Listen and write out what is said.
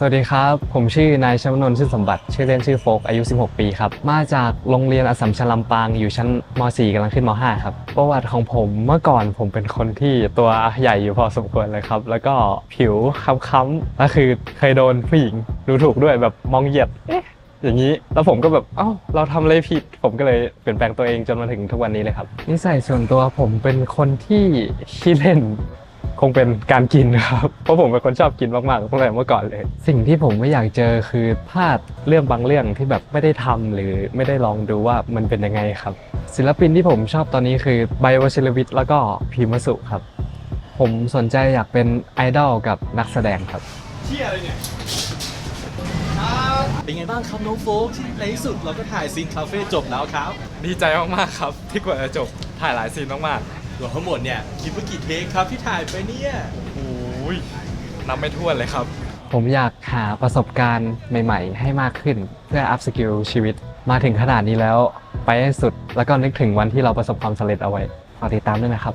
สวัสดีครับ ผมชื่อนายชวนนท์ชื่อสมบัติ ชื่อเล่นชื่อโฟก อายุ 16 ปีครับ มาจากโรงเรียนอสัมชัญลำปาง อยู่ชั้นม .4 กำลังขึ้นม .5 ครับ ประวัติของผมเมื่อก่อนผมเป็นคนที่ตัวใหญ่อยู่พอสมควรเลยครับ แล้วก็ผิวค้ำๆแล้วคือเคยโดนผู้หญิงดูถูกด้วยแบบมองเหยียดเอ๊ะอย่างนี้แล้วผมก็แบบเอ้าเราทำอะไรผิด ผมก็เลยเปลี่ยนแปลงตัวเองจนมาถึงทุกวันนี้เลยครับนิสัยส่วนตัวผมเป็นคนที่ขี้เล่น คงเป็นการกินครับ เพราะผมเป็นคนชอบกินมากๆตั้งแต่เมื่อก่อนเลย สิ่งที่ผมไม่อยากเจอคือพลาดเรื่องบางเรื่องที่แบบไม่ได้ทำหรือไม่ได้ลองดูว่ามันเป็นยังไงครับ ศิลปินที่ผมชอบตอนนี้คือไบโอชิลวิทแล้วก็พีมสุครับ ผมสนใจอยากเป็นไอดอลกับนักแสดงครับเที่ยอะไรเนี่ยเป็นไงบ้างครับน้องโฟกที่ในที่สุดเราก็ถ่ายซีนคาเฟ่จบแล้วครับ ดีใจมากๆครับ ที่กว่าจะจบถ่ายหลายซีนมาก รวมทั้งหมดเนี่ยคิดว่ากี่เทคครับที่ถ่ายไปเนี่ยๆโอ้ยนับไม่ถ้วนเลยครับ ผมอยากหาประสบการณ์ใหม่ ๆ ให้มากขึ้นเพื่ออัพสกิลชีวิต มาถึงขนาดนี้แล้วไปให้สุด แล้วก็นึกถึงวันที่เราประสบความสำเร็จเอาไว้ฝากติดตามด้วยนะครับ